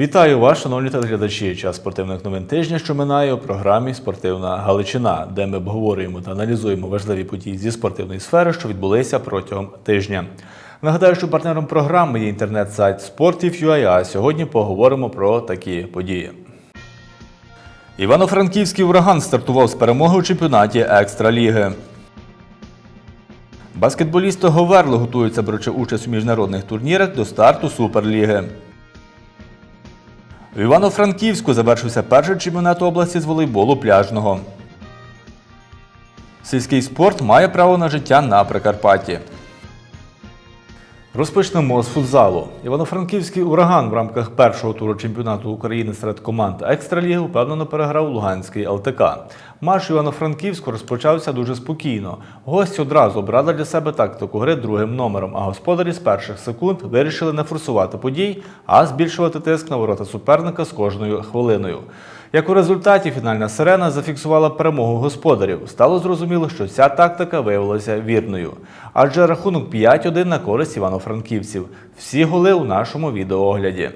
Вітаю вас, шановні телеглядачі. Час спортивних новин тижня, що минає у програмі Спортивна Галичина, де ми обговорюємо та аналізуємо важливі події зі спортивної сфери, що відбулися протягом тижня. Нагадаю, що партнером програми є інтернет-сайт Sportiv.ua, а сьогодні поговоримо про такі події. Івано-Франківський ураган стартував з перемоги у чемпіонаті Екстраліги. Баскетболісти Говерли готуються беручи участь у міжнародних турнірах до старту Суперліги. В Івано-Франківську завершився перший чемпіонат області з волейболу пляжного. Сільський спорт має право на життя на Прикарпатті. Розпочнемо з футзалу. Івано-Франківський ураган в рамках першого туру чемпіонату України серед команд Екстраліги впевнено переграв Луганський ЛТК. У Івано-Франківську розпочався дуже спокійно. Гості одразу обрали для себе тактику гри другим номером, а господарі з перших секунд вирішили не форсувати подій, а збільшувати тиск на ворота суперника з кожною хвилиною. Як у результаті фінальна сирена зафіксувала перемогу господарів, стало зрозуміло, що ця тактика виявилася вірною. Адже рахунок 5-1 на користь івано-франківців. Всі голи у нашому відеоогляді.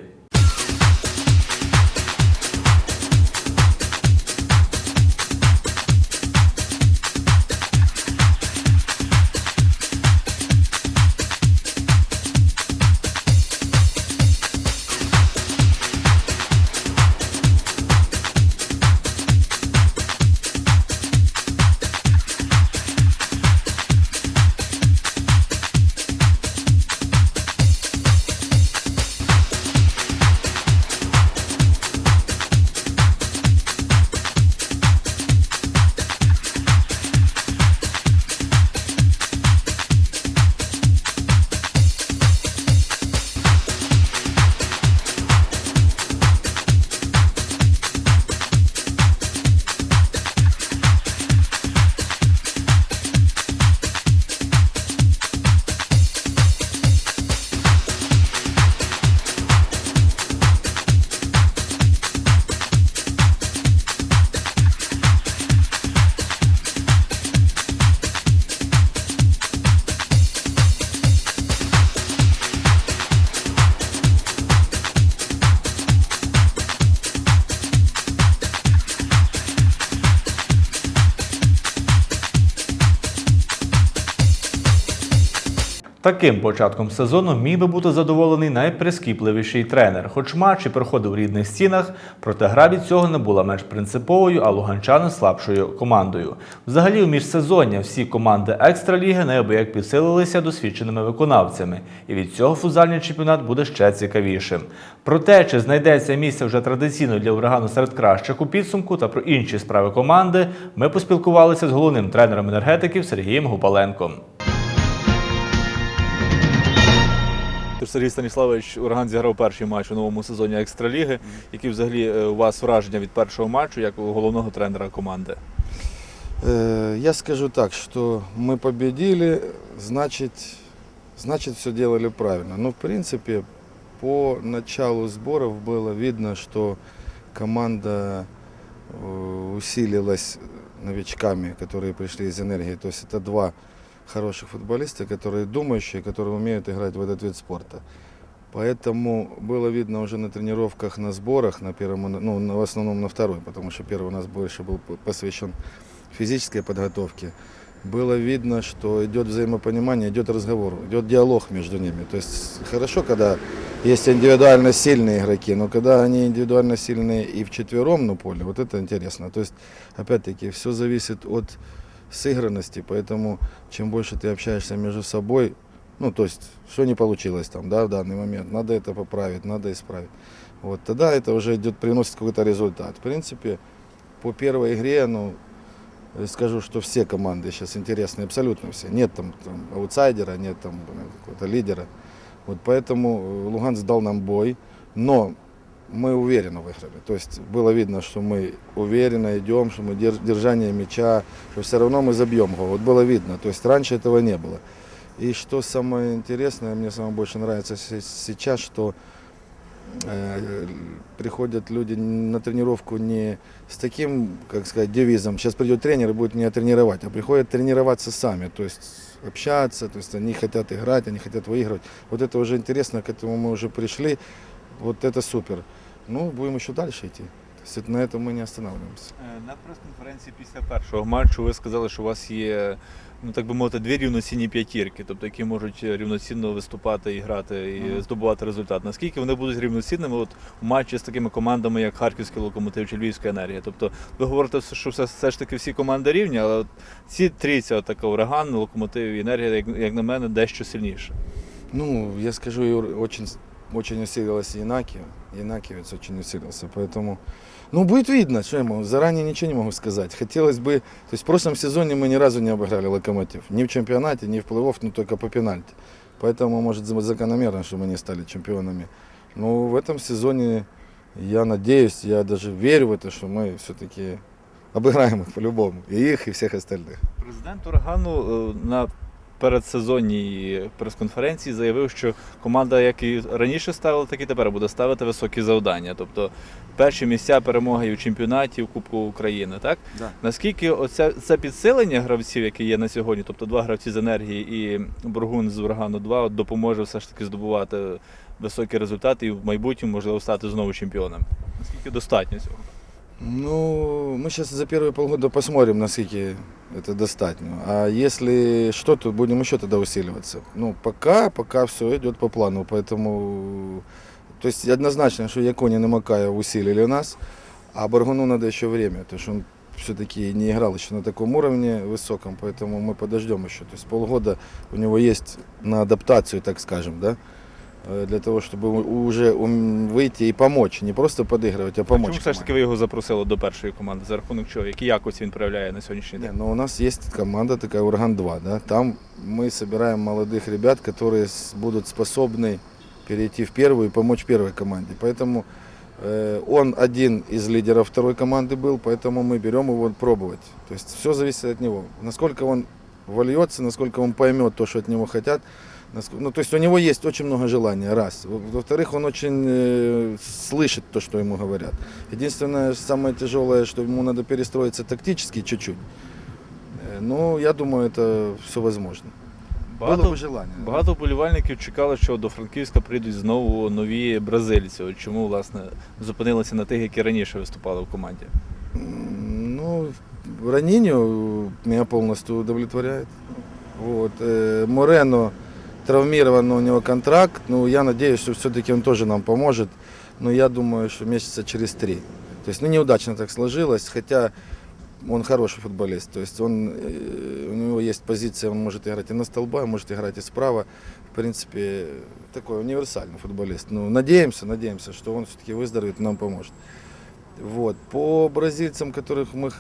Таким початком сезону міг би бути задоволений найприскіпливіший тренер. Хоч матч і проходив у рідних стінах, проте гра від цього не була менш принциповою, а луганчани слабшою командою. Взагалі, у міжсезоння всі команди екстраліги неабияк підсилилися досвідченими виконавцями, і від цього футзальний чемпіонат буде ще цікавішим. Про те, чи знайдеться місце вже традиційно для урагану серед кращих у підсумку та про інші справи команди, ми поспілкувалися з головним тренером енергетиків Сергієм Гупаленком. Сергій Станіславович Ураган зіграв перший матч у новому сезоні Екстраліги. Які взагалі е, у вас враження від першого матчу як у головного тренера команди? Э, Я скажу так, что мы победили, значит, значит все делали правильно. Но в принципе по началу сборов было видно, что команда э, усилилась новичками, которые пришли из энергии. То есть это два хороших футболиста, которые думающие, которые умеют играть в этот вид спорта. Поэтому было видно уже на тренировках, на сборах, на первом, и на- ну, на- в основном на второй, потому что первый у нас больше был п- посвящен физической подготовке. Было видно, что идет взаимопонимание, идет разговор, идет диалог между ними. То есть хорошо, когда есть индивидуально сильные игроки, но когда они индивидуально сильные и вчетвером на поле, вот это интересно. То есть, опять-таки, все зависит от сыгранности, поэтому чем больше ты общаешься между собой, ну, то есть, что не получилось там, да, в данный момент, надо это поправить, надо исправить. Вот, тогда это уже идет, приносит какой-то результат. В принципе, по первой игре, ну, я скажу, что все команды сейчас интересные, абсолютно все. Нет там, там аутсайдера, нет там блин, какого-то лидера. Вот поэтому э, Луганск дал нам бой, но мы уверенно выиграли. То есть было видно, что мы уверенно идем, что мы держ- держание мяча, что все равно мы забьем гол. Вот было видно. То есть раньше этого не было. И что самое интересное, мне самое больше нравится се- сейчас, что э, приходят люди на тренировку не с таким, как сказать, девизом, сейчас придет тренер и будет меня тренировать, а приходят тренироваться сами, то есть общаться, то есть они хотят играть, они хотят выигрывать. Вот это уже интересно, к этому мы уже пришли, вот это супер. ну, будем еще дальше идти. То есть это- на этом мы не останавливаемся. Е, На прес-конференції після першого матчу ви сказали, що у вас є, ну так би мовити, дві рівноцінні п'ятірки, тобто які можуть рівноцінно виступати і грати і Мгм. здобувати результат. Наскільки вони будуть рівноцінними от у матчі з такими командами, як Харківський локомотив чи Львівська енергія? Тобто ви говорите, що все, все ж таки всі команди рівні, але от ці трійця, така ураган, локомотив і енергія, як, як на мене, дещо сильніше. Ну, я скажу, и очень, очень усилилась Янакиевец очень усилился, поэтому... Ну, будет видно, что я могу, заранее ничего не могу сказать. Хотелось бы... То есть в прошлом сезоне мы ни разу не обыграли Локомотив. Ни в чемпионате, ни в плей-офф, но только по пенальти. Поэтому, может, за- закономерно, что мы не стали чемпионами. Но в этом сезоне я надеюсь, я даже верю в это, что мы все-таки обыграем их по-любому. И их, и всех остальных. Президент урагану е, на передсезонній прес-конференції заявив, що команда, як і раніше ставила, так і тепер буде ставити високі завдання. Тобто перші місця перемоги і в чемпіонаті, і в Кубку України. Так Да. наскільки оце це підсилення гравців, які є на сьогодні, тобто два гравці з енергії і Бургун з урагану 2 от допоможе все ж таки здобувати високі результати і в майбутньому можливо стати знову чемпіоном. Наскільки достатньо цього? Ну, мы сейчас за первые полгода посмотрим, насколько это достатньо. А если что, то будем еще тогда усиливаться. Ну, пока, пока все идет по плану, поэтому... То есть однозначно, что Яконин и Макаев усилили нас, а Баргуну надо еще время, потому что он все-таки не играл еще на таком уровне высоком, поэтому мы подождем еще. То есть полгода у него есть на адаптацию, так скажем, да, э, для того, чтобы у- уже ум- выйти и помочь, не просто подыгрывать, а помочь. Чому все ж таки ви його запросили до першої команди? За рахунок чого? Які якості він проявляє на сьогоднішній Не, день? но у нас есть команда такая Ураган-2, да, там мы собираем молодых ребят, которые с- будут способны перейти в первую и помочь первой команде. Поэтому э, он один из лидеров второй команды был, поэтому мы берем его пробовать. То есть все зависит от него. Насколько он вольется, насколько он поймет то, что от него хотят. наск- Ну, то есть у него есть очень много желания, раз. Во- Во-вторых, он очень э, слышит то, что ему говорят. Единственное, самое тяжелое, что ему надо перестроиться тактически чуть-чуть. Э, Ну, я думаю, это все возможно. Было Багато, бы желание. багато вболівальників чекали, що до Франківська прийдуть знову нові бразильці. От чому, власне, зупинилися на тих, які раніше виступали в команді? М, Ну, ранению меня полностью удовлетворяет. Вот. э, Морено травмирован, у него контракт. Ну, я надеюсь, что все-таки он тоже нам поможет. Но я думаю, что месяца через три. То есть, ну, неудачно так сложилось, хотя он хороший футболист. То есть он, э, у него есть позиция, он может играть и на столба, может играть и справа. В принципе, такой универсальный футболист. Ну, надеемся, надеемся, что он все-таки выздоровеет и нам поможет. Вот. По бразильцам, которых мы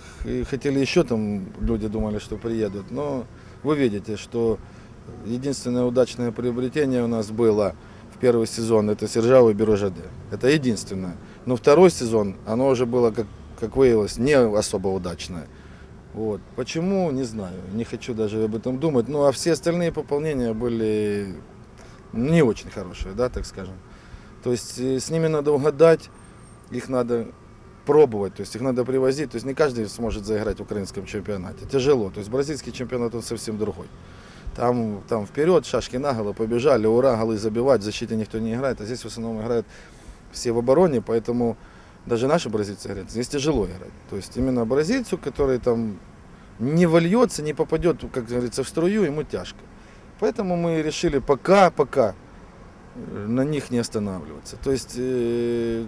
хотели еще, там люди думали, что приедут. Но вы видите, что единственное удачное приобретение у нас было в первый сезон, это Сержау и Берожаде. Это единственное. Но второй сезон, оно уже было, как, как выявилось, не особо удачное. Вот. Почему, не знаю, не хочу даже об этом думать. Ну, а все остальные пополнения были не очень хорошие, да, так скажем. То есть э, с ними надо угадать, их надо пробовать, то есть их надо привозить. То есть не каждый сможет заиграть в украинском чемпионате. Тяжело. То есть бразильский чемпионат он совсем другой. Там, там вперед, шашки наголо, побежали, ура, голы забивать, в защите никто не играет. А здесь в основном играют все в обороне, поэтому даже наши бразильцы говорят, здесь тяжело играть. То есть именно бразильцу, который там не вольется, не попадет, как говорится, в струю, ему тяжко. Поэтому мы решили пока, пока э, на них не останавливаться. То есть э,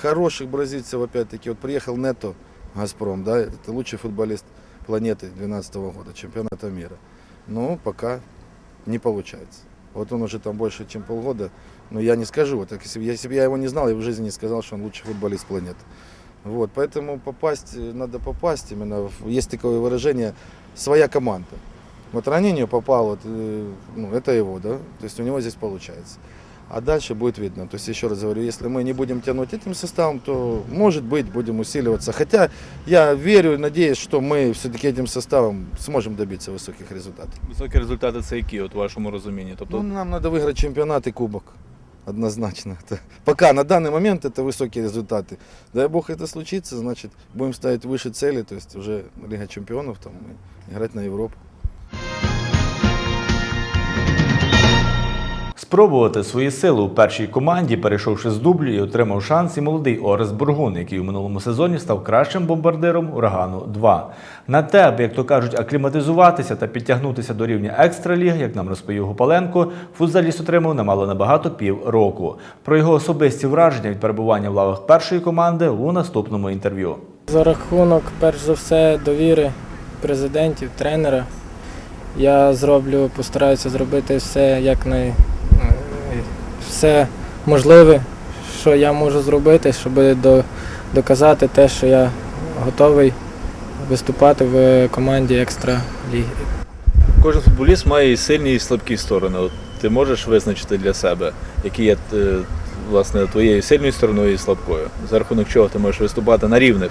хороших бразильцев, опять-таки, вот приехал Нето, Газпром, да, это лучший футболист планеты 2012 года, чемпионата мира. Но пока не получается. Вот он уже там больше, чем полгода, но я не скажу, вот, так, если, если бы я его не знал, я бы в жизни не сказал, что он лучший футболист планеты. Вот, поэтому попасть, э, надо попасть именно, есть такое выражение, своя команда. Вот ранение попал, вот, э, ну, это его, да, то есть у него здесь получается. А дальше будет видно. То есть, еще раз говорю, если мы не будем тянуть этим составом, то, может быть, будем усиливаться. Хотя я верю и надеюсь, что мы все-таки этим составом сможем добиться высоких результатов. Високі результати це які, от у вашому розумінні? Тобто Ну, нам надо выиграть чемпионат и кубок. Однозначно. Это- пока на данный момент это высокие результаты. Дай бог это случится, значит, будем ставить выше цели, то есть уже Лига чемпионов, там, и играть на Европу. Спробувати свої сили у першій команді, перейшовши з дублю і отримав шанс і молодий Орес Бургун, який у минулому сезоні став кращим бомбардиром урагану 2 На те, аби, як то кажуть, акліматизуватися та підтягнутися до рівня екстраліги, як нам розповів Гупаленко, футзаліст отримав немало набагато пів року. Про його особисті враження від перебування в лавах першої команди у наступному інтерв'ю. За рахунок, перш за все, довіри президентів, тренера. Я зроблю, постараюся зробити все як най... е, все можливе, що я можу зробити, щоб до... доказати те, що я готовий виступати в команді екстра ліги. Кожен футболіст має і сильні, і слабкі сторони. От ти можеш визначити для себе, які є е, власне твоєю сильною стороною і слабкою. За рахунок чого ти можеш виступати на рівних.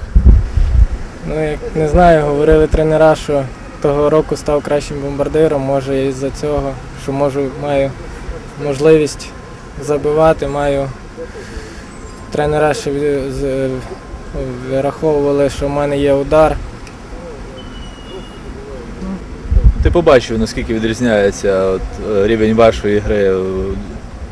Ну, як не знаю, говорили тренера, що того року став кращим бомбардиром. Може, із-за цього, що можу, маю можливість забивати, маю. Тренера ще вираховували, що в мене є удар. Ти побачив, наскільки відрізняється от, е, рівень вашої гри, е,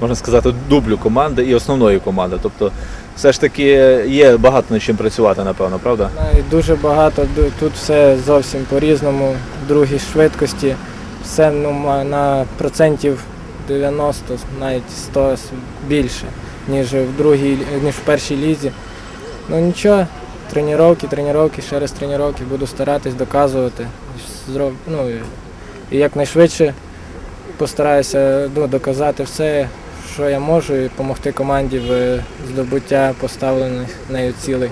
можна сказати, дублю команди і основної команди. Тобто, все ж таки є багато над чим працювати, напевно, правда? Дуже багато, тут все зовсім по-різному, в другій швидкості, все ну, на процентів 90, навіть 100 більше, ніж в другій, ніж в першій лізі. Ну нічого, тренування, тренування, ще раз тренування, буду старатись доказувати. Ну, і- якнайшвидше постараюся ну, доказати все, що я можу, і допомогти команді в здобуття поставлених нею цілей.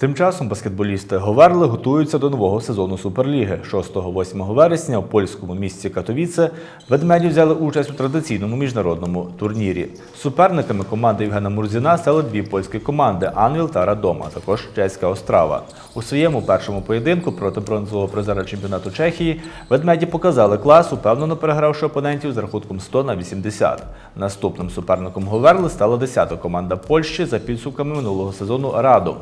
Тим часом баскетболісти Говерли готуються до нового сезону Суперліги. 6-8 вересня у польському місті Катовіце ведмеді взяли участь у традиційному міжнародному турнірі. Суперниками команди Євгена Мурзіна стали дві польські команди Анвіл та Радома, також чеська Острава. У своєму першому поєдинку проти бронзового призера чемпіонату Чехії ведмеді показали клас, упевнено перегравши опонентів з рахунком 100 на 80. Наступним суперником Говерли стала 10-та команда Польщі за підсумками минулого сезону Радом.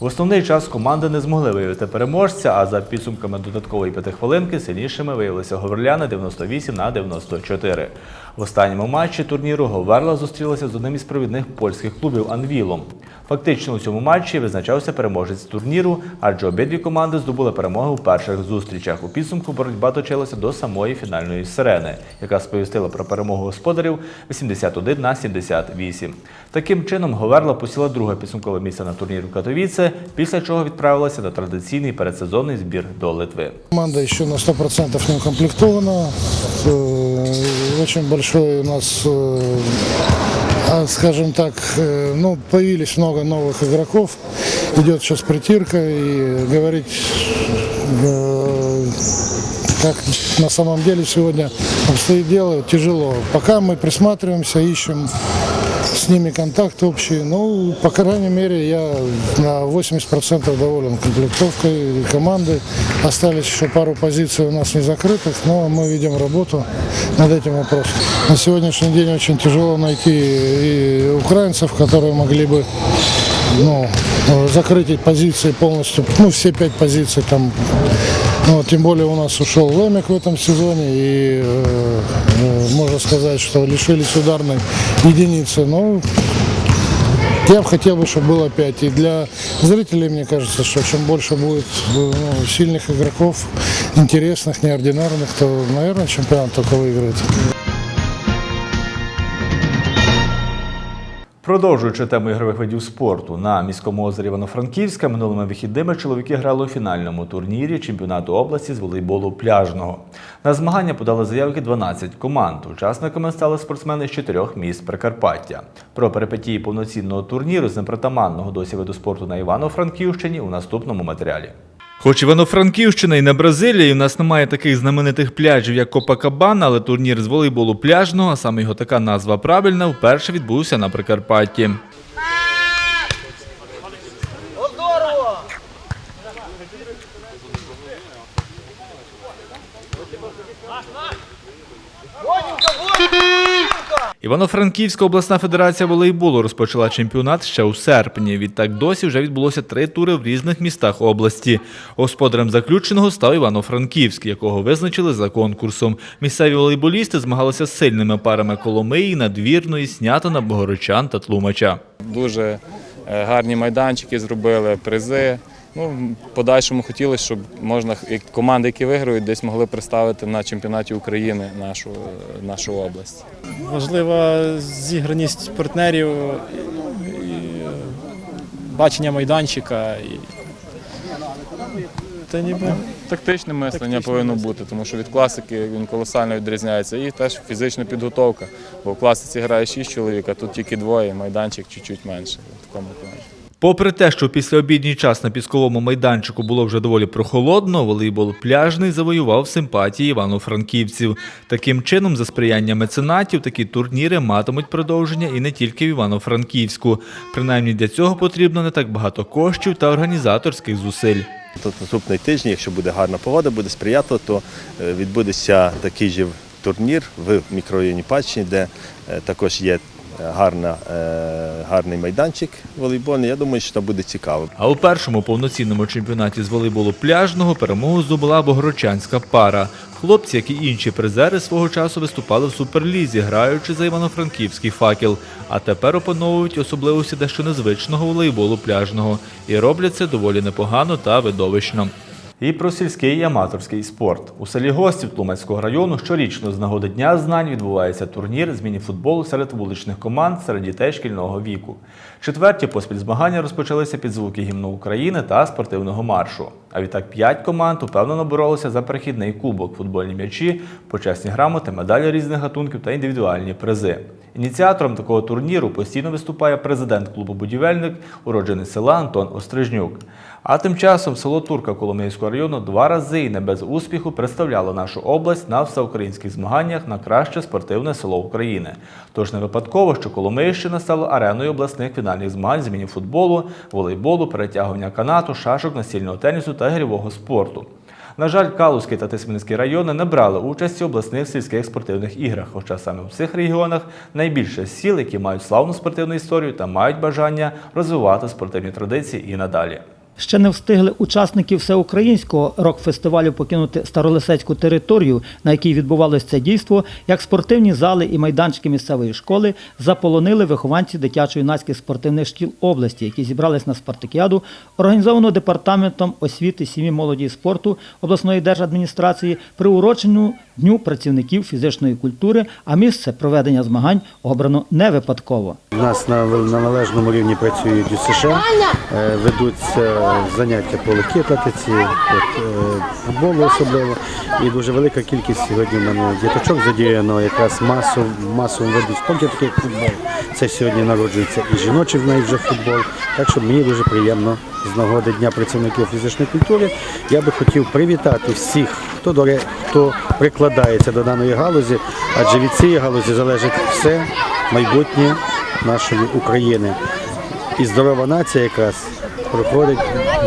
В основний час команди не змогли виявити переможця, а за підсумками додаткової п'ятихвилинки сильнішими виявилися говерляни 98 на 94. В останньому матчі турніру Говерла зустрілася з одним із провідних польських клубів Анвілом. Фактично у цьому матчі визначався переможець турніру, адже обидві команди здобули перемоги у перших зустрічах. У підсумку боротьба точилася до самої фінальної сирени, яка сповістила про перемогу господарів 81 на 78. Таким чином, Говерла посіла друге підсумкове місце на турнірі в Катовіце, після чого відправилася на традиційний передсезонний збір до Литви. Команда еще на 100% не укомплектована. Э, Очень большой у нас, э, а, скажем так, э, ну, появились много новых игроков. Идет сейчас притирка и говорить, э, как на самом деле сегодня обстоит дело, тяжело. Пока мы присматриваемся, ищем с ними контакт общий. Ну, по крайней мере, я на 80% доволен комплектовкой команды. Остались еще пару позиций у нас не закрытых, но мы ведем работу над этим вопросом. На сегодняшний день очень тяжело найти и украинцев, которые могли бы ну, закрыть позиции полностью, ну, все пять позиций там. Ну, тем более у нас ушел Лемик в этом сезоне, и э, э, можно сказать, что лишились ударной единицы. Но я хотел бы, чтобы было 5. И для зрителей, мне кажется, что чем больше будет э, ну, сильных игроков, интересных, неординарных, то, наверное, чемпионат только выиграет. Продовжуючи тему ігрових видів спорту, на міському озері Івано-Франківська минулими вихідними чоловіки грали у фінальному турнірі чемпіонату області з волейболу пляжного. На змагання подали заявки 12 команд. Учасниками стали спортсмени з чотирьох міст Прикарпаття. Про перипетії повноцінного турніру з непритаманного досі виду спорту на Івано-Франківщині у наступному матеріалі. Хоч Івано-Франківщина і не Бразилія, і в нас немає таких знаменитих пляжів, як Копакабана, але турнір з волейболу пляжного, а саме його така назва правильна, вперше відбувся на Прикарпатті. Івано-Франківська обласна федерація волейболу розпочала чемпіонат ще у серпні. Відтак досі вже відбулося три тури в різних містах області. Господарем заключеного став Івано-Франківськ, якого визначили за конкурсом. Місцеві волейболісти змагалися з сильними парами Коломиї, Надвірної, Снятина, Богородчан та Тлумача. Дуже е, гарні майданчики зробили, призи. Ну, в подальшому хотілося, щоб можна команди, які виграють, десь могли представити на чемпіонаті України нашу, нашу область. Важлива зіграність партнерів, і, бачення майданчика. І... Та ніби Тактичне мислення Тактичне повинно мислення. бути, тому що від класики він колосально відрізняється. І теж фізична підготовка. Бо в класиці грає шість чоловік, а тут тільки двоє, майданчик чуть-чуть менше в такому плані. Попри те, що після обідній час на пісковому майданчику було вже доволі прохолодно, волейбол пляжний завоював симпатії івано-франківців. Таким чином, за сприяння меценатів, такі турніри матимуть продовження і не тільки в Івано-Франківську. Принаймні для цього потрібно не так багато коштів та організаторських зусиль. Тут наступний тиждень, якщо буде гарна погода, буде сприятливо, то е, відбудеться такий же турнір в мікрорайоні Пачні, де е, також є гарна, е, гарний майданчик волейбольний. Я думаю, що це буде цікаво. А у першому повноцінному чемпіонаті з волейболу пляжного перемогу здобула богородчанська пара. Хлопці, як і інші призери, свого часу виступали в суперлізі, граючи за івано-франківський факел. А тепер опановують особливості дещо незвичного волейболу пляжного і роблять це доволі непогано та видовищно. І про сільський і аматорський спорт. У селі Гостів Тлумацького району щорічно з нагоди Дня знань відбувається турнір з мініфутболу серед вуличних команд серед дітей шкільного віку. Четверті поспіль змагання розпочалися під звуки гімну України та спортивного маршу. А відтак п'ять команд упевнено боролися за перехідний кубок, футбольні м'ячі, почесні грамоти, медалі різних гатунків та індивідуальні призи. Ініціатором такого турніру постійно виступає президент клубу Будівельник, уроджений села Антон Острижнюк. А тим часом село Турка Коломийського району два рази і не без успіху представляло нашу область на всеукраїнських змаганнях на краще спортивне село України. Тож не випадково, що Коломийщина стала ареною обласних фінальних змагань з мініфутболу, волейболу, перетягування канату, шашок, настільного тенісу та грівого спорту. На жаль, Калузький та Тисменський райони не брали участі у обласних сільських спортивних іграх, хоча саме в цих регіонах найбільше сіл, які мають славну спортивну історію та мають бажання розвивати спортивні традиції і надалі. Ще не встигли учасники всеукраїнського рок-фестивалю покинути старолисецьку територію, на якій відбувалося це дійство, як спортивні зали і майданчики місцевої школи заполонили вихованці дитячо-юнацьких спортивних шкіл області, які зібрались на спартакіаду, організовану департаментом освіти, сім'ї, молоді і спорту обласної держадміністрації, приурочену Дню працівників фізичної культури, а місце проведення змагань обрано не випадково. У нас на, належному рівні працює ДЮСШ, е, ведуться заняття по от, е, футболу особливо. І дуже велика кількість сьогодні в мене діточок задіяно якраз масов, масовому виду спорту, такий футбол. Це сьогодні народжується і жіночий навіть вже футбол. Так що мені дуже приємно з нагоди Дня працівників фізичної культури. Я би хотів привітати всіх, хто до хто прикладається до даної галузі, адже від цієї галузі залежить все майбутнє нашої України. І здорова нація якраз проходить,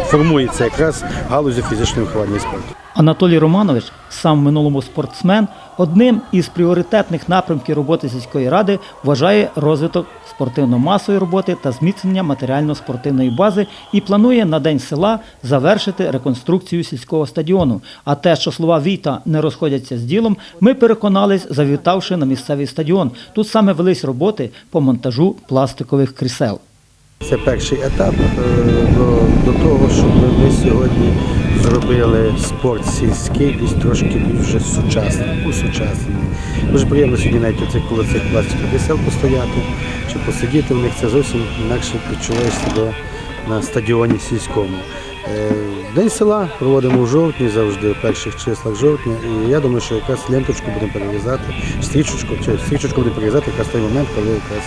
формується якраз галузю фізичного виховання і спорту. Анатолій Романович, сам в минулому спортсмен, одним із пріоритетних напрямків роботи сільської ради вважає розвиток спортивно-масової роботи та зміцнення матеріально-спортивної бази і планує на день села завершити реконструкцію сільського стадіону. А те, що слова Віта не розходяться з ділом, ми переконались, завітавши на місцевий стадіон. Тут саме велись роботи по монтажу пластикових крісел. Це перший етап е, до, до того, щоб ми сьогодні зробили спорт сільський десь трошки вже сучасним, усучаснений. Дуже приємно сьогодні навіть оцих коло цих пластикових весел постояти чи посидіти в них. Це зовсім інакше відчуваєш себе на стадіоні сільському. Е, День села проводимо в жовтні, завжди в перших числах жовтня. І я думаю, що якраз ленточку будемо перерізати, стрічечку, чи стрічечку будемо перерізати якраз той момент, коли якраз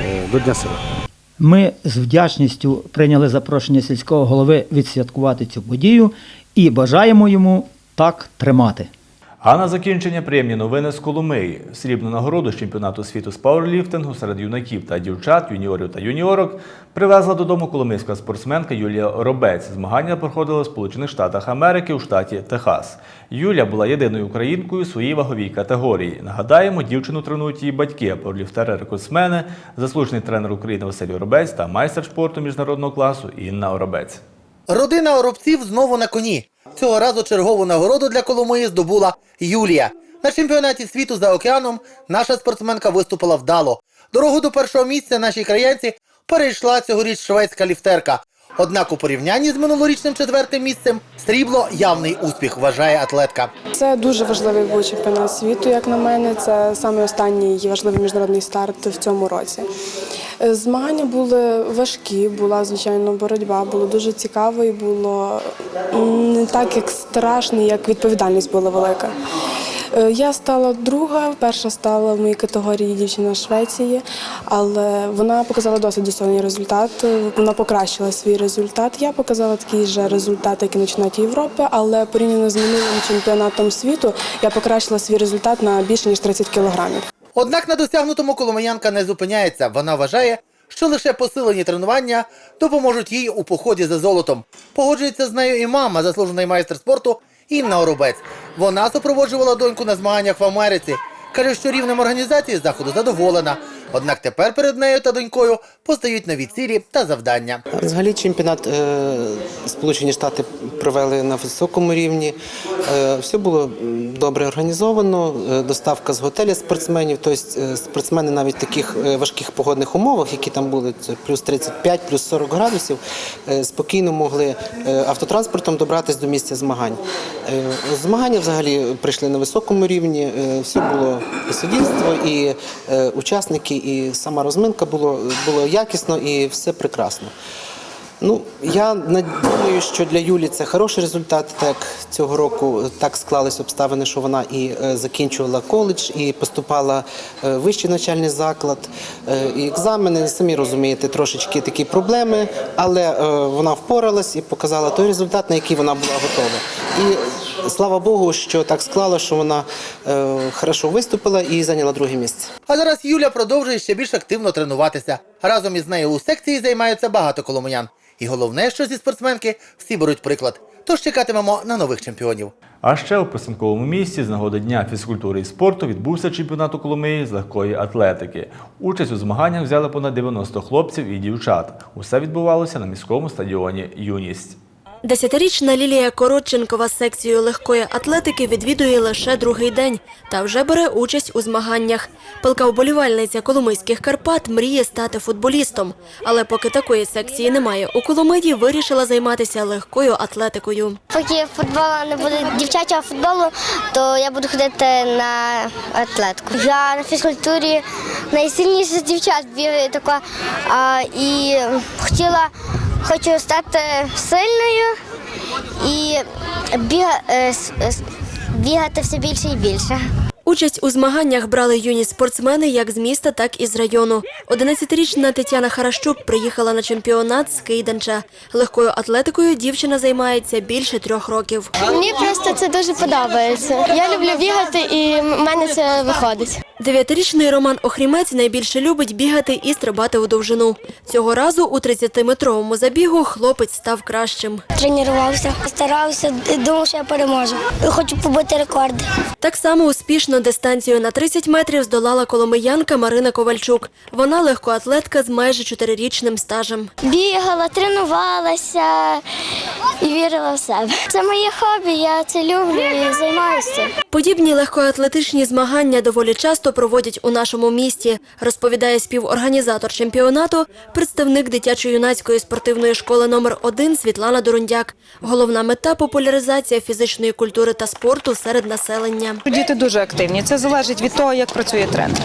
е, до Дня села. Ми з вдячністю прийняли запрошення сільського голови відсвяткувати цю подію і бажаємо йому так тримати. А на закінчення приємні новини з Коломиї. Срібну нагороду з чемпіонату світу з пауерліфтингу серед юнаків та дівчат, юніорів та юніорок привезла додому коломийська спортсменка Юлія Робець. Змагання проходили в Сполучених Штатах Америки у штаті Техас. Юля була єдиною українкою у своїй ваговій категорії. Нагадаємо, дівчину тренують її батьки, пауерліфтери рекордсмени, заслужений тренер України Василь Робець та майстер спорту міжнародного класу Інна Оробець. Родина Оробців знову на коні. Цього разу чергову нагороду для Коломиї здобула Юлія. На чемпіонаті світу за океаном наша спортсменка виступила вдало. Дорогу до першого місця нашій краянці перейшла цьогоріч шведська ліфтерка. Однак у порівнянні з минулорічним четвертим місцем срібло явний успіх, вважає атлетка. Це дуже важливий був чемпіонат світу, як на мене. Це саме останній важливий міжнародний старт в цьому році. Е, Змагання були важкі, була звичайно боротьба, було дуже цікаво і було не так як страшно, як відповідальність була велика. Е, Я стала друга, перша стала в моїй категорії дівчина Швеції, але вона показала досить достойний результат. Вона покращила свій результат. Я показала такий же результат, як і на чемпіонаті Європи, але порівняно з минулим чемпіонатом світу я покращила свій результат на більше ніж 30 кілограмів. Однак на досягнутому коломиянка не зупиняється. Вона вважає, що лише посилені тренування допоможуть їй у поході за золотом. Погоджується з нею і мама, заслужений майстер спорту Інна Оробець. Вона супроводжувала доньку на змаганнях в Америці. Каже, що рівнем організації заходу задоволена. Однак тепер перед нею та донькою постають нові цілі та завдання. Взагалі чемпіонат е, Сполучені Штати провели на високому рівні. Е, все було добре організовано. е, доставка з готеля спортсменів. Тобто спортсмени навіть в таких важких погодних умовах, які там були, це плюс 35, плюс 40 градусів, спокійно могли автотранспортом добратися до місця змагань. Змагання взагалі прийшли на високому рівні. все було суддівство, і учасники, і сама розминка було, було якісно і все прекрасно. Ну, я думаю, що для Юлі це хороший результат. Так цього року так склались обставини, що вона і е, закінчувала коледж, і поступала е, в вищий навчальний заклад. Е, і екзамени, самі розумієте, трошечки такі проблеми, але вона впоралась і показала той результат, на який вона була готова. І слава Богу, що так склало, що вона е, хорошо виступила і зайняла друге місце. А зараз Юля продовжує ще більш активно тренуватися. Разом із нею у секції займаються багато коломиян. І головне, що зі спортсменки всі беруть приклад. Тож чекатимемо на нових чемпіонів. А ще у писанковому місті з нагоди Дня фізкультури і спорту відбувся чемпіонат у Коломиї з легкої атлетики. Участь у змаганнях взяли понад 90 хлопців і дівчат. Усе відбувалося на міському стадіоні Юність. Десятирічна Лілія Коротченкова з секцією легкої атлетики відвідує лише другий день та вже бере участь у змаганнях. Пилка вболівальниця Коломийських Карпат мріє стати футболістом. Але поки такої секції немає у Коломиї, вирішила займатися легкою атлетикою. Поки футболу не буде дівчачого футболу, то я буду ходити на атлетику. Я на фізкультурі найсильніше з дівчат бігаю а, і хотіла, хочу стати сильною і біга, е, с- с- бігати все більше і більше. Участь у змаганнях брали юні спортсмени як з міста, так і з району. 11-річна Тетяна Харащук приїхала на чемпіонат з Кийданча. Легкою атлетикою дівчина займається більше трьох років. Мені просто це дуже подобається. Я люблю бігати і в мене це виходить. Дев'ятирічний Роман Охрімець найбільше любить бігати і стрибати у довжину. Цього разу у 30-метровому забігу хлопець став кращим. Тренувався, старався, думав, що я переможу. Хочу побити рекорд. Так само успішно дистанцію на 30 метрів здолала коломиянка Марина Ковальчук. Вона легкоатлетка з майже чотирирічним стажем. Бігала, тренувалася і вірила в себе. Це моє хобі, я це люблю і займаюся. Подібні легкоатлетичні змагання доволі часто проводять у нашому місті, розповідає співорганізатор чемпіонату, представник дитячо-юнацької спортивної школи номер 1 Світлана Дорундяк. Головна мета популяризація фізичної культури та спорту серед населення. Діти дуже активні. Це залежить від того, як працює тренер.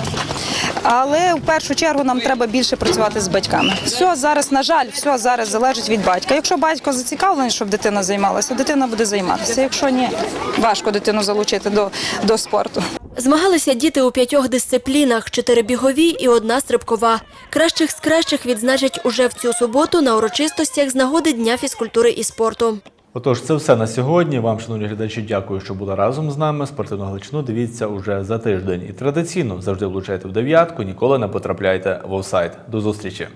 Але в першу чергу нам треба більше працювати з батьками. Все зараз, на жаль, все зараз залежить від батька. Якщо батько зацікавлений, щоб дитина займалася, дитина буде займатися. Якщо ні, важко дитину залучити до, до спорту. Змагалися діти у п'ятьох дисциплінах: чотири бігові і одна стрибкова. Кращих з кращих відзначать уже в цю суботу на урочистостях з нагоди Дня фізкультури і спорту. Отож, це все на сьогодні. Вам, шановні глядачі, дякую, що були разом з нами. Спортивну Галичину дивіться уже за тиждень. І традиційно завжди влучайте в дев'ятку, ніколи не потрапляйте в офсайт. До зустрічі!